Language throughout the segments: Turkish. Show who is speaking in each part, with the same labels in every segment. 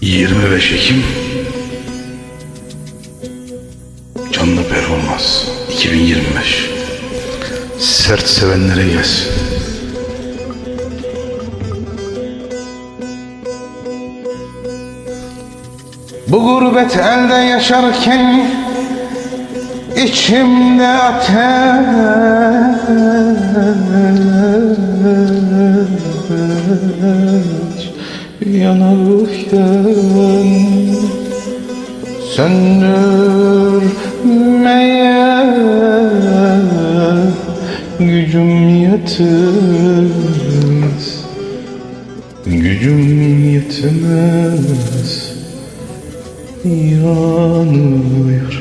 Speaker 1: 25 Ekim. Canlı Performans 2025 Sert sevenlere gelsin. Bu gurbet elde yaşarken içimde ateş yanarken söndürmeye gücüm yetmez. Gücüm yetmez. Yanıyor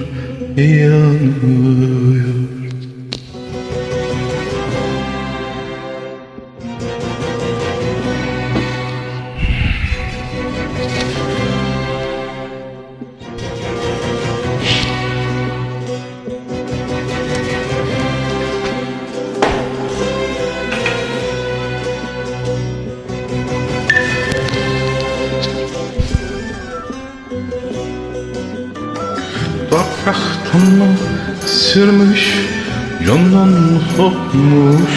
Speaker 1: yanıyor Topraktan mı sürmüş Candan kopmuş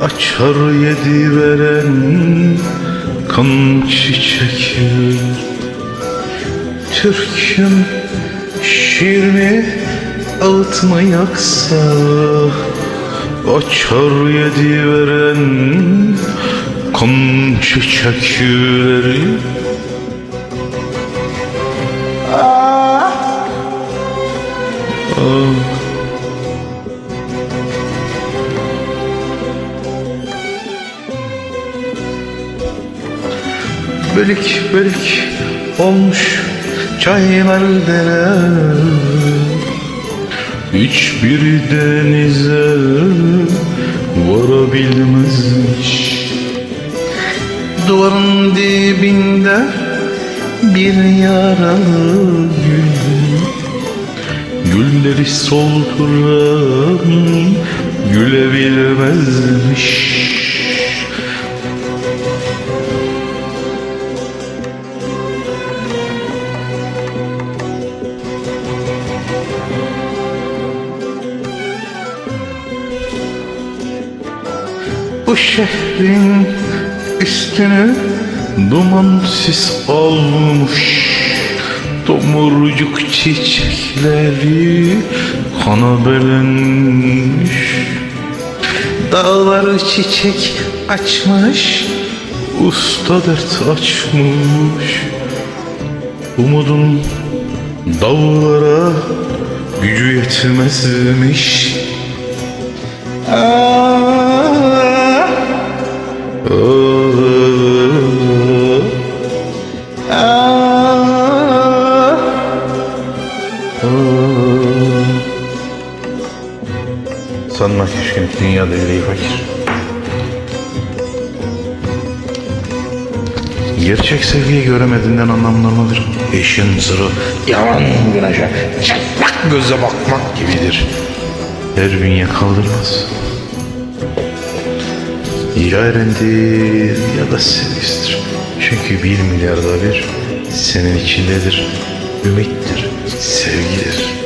Speaker 1: Açar yedi veren Kan çiçekler Türk'üm şiir mi Ağıt mı yaksa Açar yedi veren Kan çiçekleri Bölük bölük olmuş çaylar dereler Hiçbir denize varabilmezmiş Duvarın dibinde bir yaralı Gülleri solduran gülebilmezmiş. Bu şehrin üstünü duman sis almış Tomurcuk çiçekleri kana belenmiş. Dağlar çiçek açmış Usta dert açmış. Umudun dağlara gücü yetmezmiş. Ah, Sanma keşke dünyada yüreği fakir. Gerçek sevgiyi göremediğinden anlamlanmadır. İşin sırrı yalan güneşe çıplak göze bakmak gibidir. Her bünye kaldırmaz. Ya erendir ya da sevgisidir. Çünkü bir milyarda bir senin içindedir. Ümittir, sevgidir.